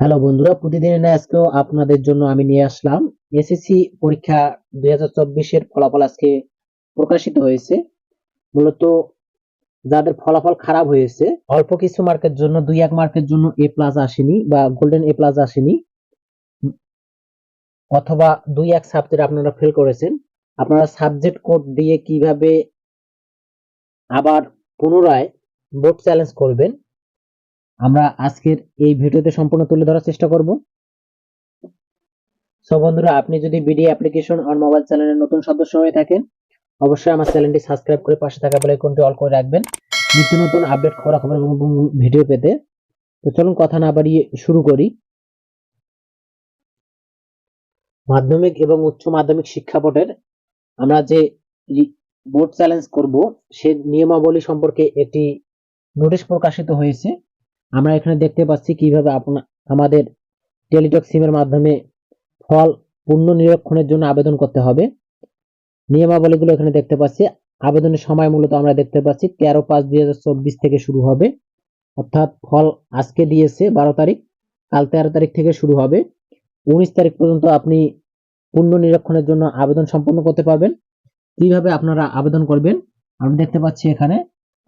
Hello বন্ধুরা, প্রতিদিনের ন্যায় আজকেও আপনাদের জন্য আমি নিয়ে আসলাম এসএসসি পরীক্ষা দুই হাজার চব্বিশের ফলাফল আজকে প্রকাশিত হয়েছে। মূলত যাদের ফলাফল খারাপ হয়েছে, অল্প কিছু মার্কের জন্য, দুই এক মার্কের জন্য এ প্লাস আসেনি বা গোল্ডেন এ প্লাস আসেনি। অথবা দুই এক সাবজেক্ট আপনারা ফেল করেছেন। আপনারা সাবজেক্ট কোড দিয়ে কীভাবে আবার পুনরায় বোর্ড চ্যালেঞ্জ করবেন আমরা আজকের এই ভিডিওতে সম্পূর্ণ তুলে ধরার চেষ্টা করব। সো বন্ধুরা, আপনি যদি বিডি অ্যাপ্লিকেশন অন মোবাইল চ্যানেলের নতুন সদস্য হয়ে থাকেন, অবশ্যই আমার চ্যানেলটি সাবস্ক্রাইব করে পাশে থাকা বেল আইকনটি অল করে রাখবেন। নিত্য নতুন আপডেট খবরাখবর এবং ভিডিও পেতে। তো চলুন কথা না বাড়িয়ে শুরু করি। মাধ্যমিক এবং উচ্চ মাধ্যমিক শিক্ষা বোর্ডের আমরা যে বোর্ড চ্যালেঞ্জ করব, সে নিয়মাবলী সম্পর্কে একটি নোটিশ প্রকাশিত হয়েছে। আমরা এখানে দেখতে পাচ্ছি কীভাবে আপনা, আমাদের টেলিটক সিমের মাধ্যমে ফল পূর্ণ নিরীক্ষণের জন্য আবেদন করতে হবে। নিয়মাবলীগুলো এখানে দেখতে পাচ্ছি। আবেদনের সময় মূলত আমরা দেখতে পাচ্ছি তেরো পাঁচ দুই চব্বিশ থেকে শুরু হবে। অর্থাৎ ফল আজকে দিয়েছে বারো তারিখ, কাল তেরো তারিখ থেকে শুরু হবে। উনিশ তারিখ পর্যন্ত আপনি পূর্ণ নিরীক্ষণের জন্য আবেদন সম্পন্ন করতে পারবেন। কীভাবে আপনারা আবেদন করবেন আমি দেখতে পাচ্ছি এখানে।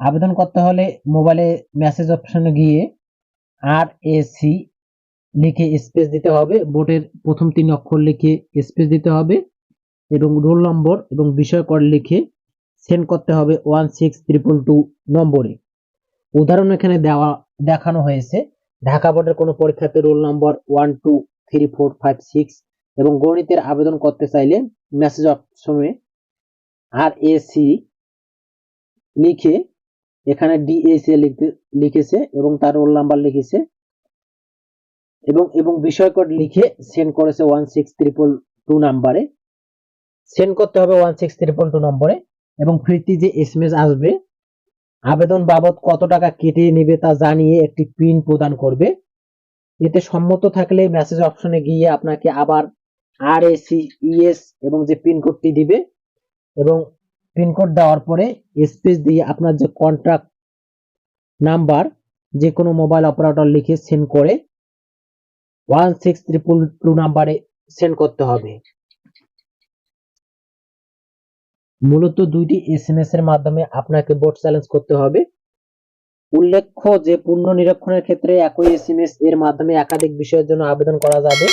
আবেদন করতে হলে মোবাইলে মেসেজ অপশনে গিয়ে আর এ সি লিখে স্পেস দিতে হবে। বোর্ডের প্রথম তিন অক্ষর লিখে স্পেস দিতে হবে এবং রোল নম্বর এবং বিষয় কোড লিখে সেন্ড করতে হবে ওয়ান সিক্স ট্রিপল টু নম্বরে। উদাহরণ এখানে দেওয়া, দেখানো হয়েছে। ঢাকা বোর্ডের কোনো পরীক্ষাতে roll number one two three four five six এবং গণিতের আবেদন করতে চাইলে মেসেজ অপশনে আর এ সি লিখে এখানে ডিএসএ লিখেছে এবং তার রোল নাম্বার লিখেছে। এবং এবং বিষয় কোড লিখে সেন্ড করেছে ওয়ান সিক্স ট্রিপল টু নাম্বারে সেন্ড করতে হবে ওয়ান সিক্স ট্রিপল টু নম্বরে এবং ফিরতি যে এস এম এস আসবে, আবেদন বাবদ কত টাকা কেটে নেবে তা জানিয়ে একটি পিন প্রদান করবে। এতে সম্মত থাকলে মেসেজ অপশনে গিয়ে আপনাকে আবার আর এসি ইএস এবং যে পিন কোডটি দিবে এবং পিনকোড দেওয়ার পরে স্পেস দিয়ে আপনার যে কন্ট্রাক্ট নাম্বার যে কোনো মোবাইল অপারেটর লিখে সেন্ড করে ওয়ান সিক্স ট্রিপল টু নাম্বারে সেন্ড করতে হবে। মূলত দুইটি এস এর মাধ্যমে আপনাকে বোর্ড চ্যালেঞ্জ করতে হবে। উল্লেখ্য যে পূর্ণ নিরীক্ষণের ক্ষেত্রে একই এস এর মাধ্যমে একাধিক বিষয়ের জন্য আবেদন করা যাবে।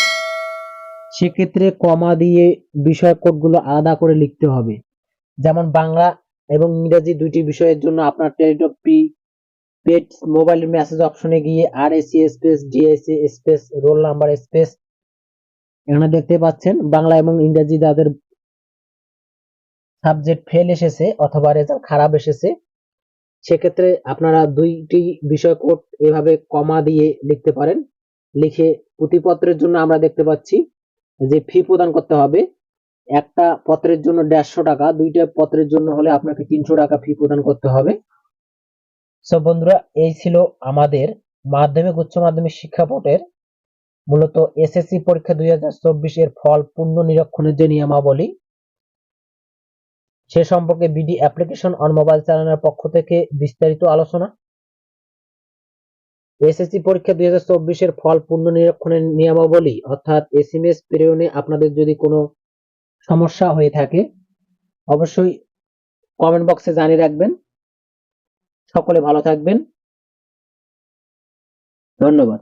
সেক্ষেত্রে কমা দিয়ে বিষয় কোডগুলো আলাদা করে লিখতে হবে। যেমন বাংলা এবং ইংরেজি দুইটি বিষয়ের জন্য আপনার Teletalk prepaid mobile message অপশনে গিয়ে আর এসি স্পেস ডিএসি স্পেস রোল নাম্বার স্পেস এখানে দেখতে পাচ্ছেন বাংলা এবং ইংরেজি যাদের সাবজেক্ট ফেল এসেছে অথবা রেজাল্ট খারাপ এসেছে, সেক্ষেত্রে আপনারা দুইটি বিষয় কোড এভাবে কমা দিয়ে লিখতে পারেন। লিখে প্রতিপত্রের জন্য আমরা দেখতে পাচ্ছি যে ফি প্রদান করতে হবে। একটা পত্রের জন্য দেড়শো টাকা, দুইটা পত্রের জন্য হলে আপনাকে তিনশো টাকা ফি প্রদান করতে হবে। সব বন্ধুরা, এই ছিল আমাদের মাধ্যমিক, উচ্চ মাধ্যমিক শিক্ষা বোর্ডের মূলত এসএসসি পরীক্ষা দুই হাজার চব্বিশ এর ফল পূর্ণ নিরীক্ষণের যে নিয়মাবলী। সে সম্পর্কে বিডি অ্যাপ্লিকেশন অন মোবাইল চ্যানেলের পক্ষ থেকে বিস্তারিত আলোচনা। এসএসসি পরীক্ষা দুই হাজার চব্বিশের ফল পূর্ণ নিরীক্ষণের নিয়মাবলী, অর্থাৎ এসএমএস প্রেরণে আপনাদের যদি কোনো সমস্যা হয়ে থাকে। অবশ্যই কমেন্ট বক্সে জানিয়ে রাখবেন। সকলে ভালো থাকবেন। ধন্যবাদ।